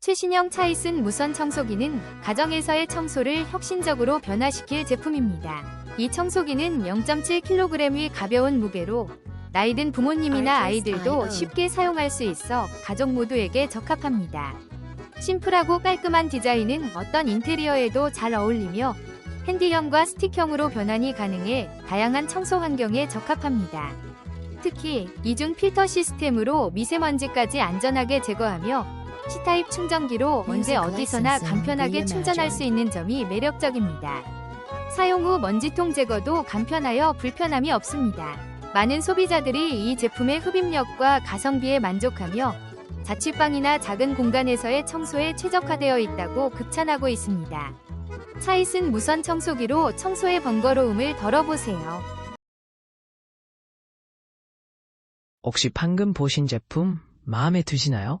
최신형 차이슨 무선 청소기는 가정에서의 청소를 혁신적으로 변화시킬 제품입니다. 이 청소기는 0.7kg의 가벼운 무게로 나이든 부모님이나 아이들도 쉽게 사용할 수 있어 가족 모두에게 적합합니다. 심플하고 깔끔한 디자인은 어떤 인테리어에도 잘 어울리며 핸디형과 스틱형으로 변환이 가능해 다양한 청소 환경에 적합합니다. 특히 이중 필터 시스템으로 미세먼지까지 안전하게 제거하며 C타입 충전기로 언제 어디서나 간편하게 충전할 수 있는 점이 매력적입니다. 사용 후 먼지통 제거도 간편하여 불편함이 없습니다. 많은 소비자들이 이 제품의 흡입력과 가성비에 만족하며 자취방이나 작은 공간에서의 청소에 최적화되어 있다고 극찬하고 있습니다. 차이슨 무선 청소기로 청소의 번거로움을 덜어보세요. 혹시 방금 보신 제품 마음에 드시나요?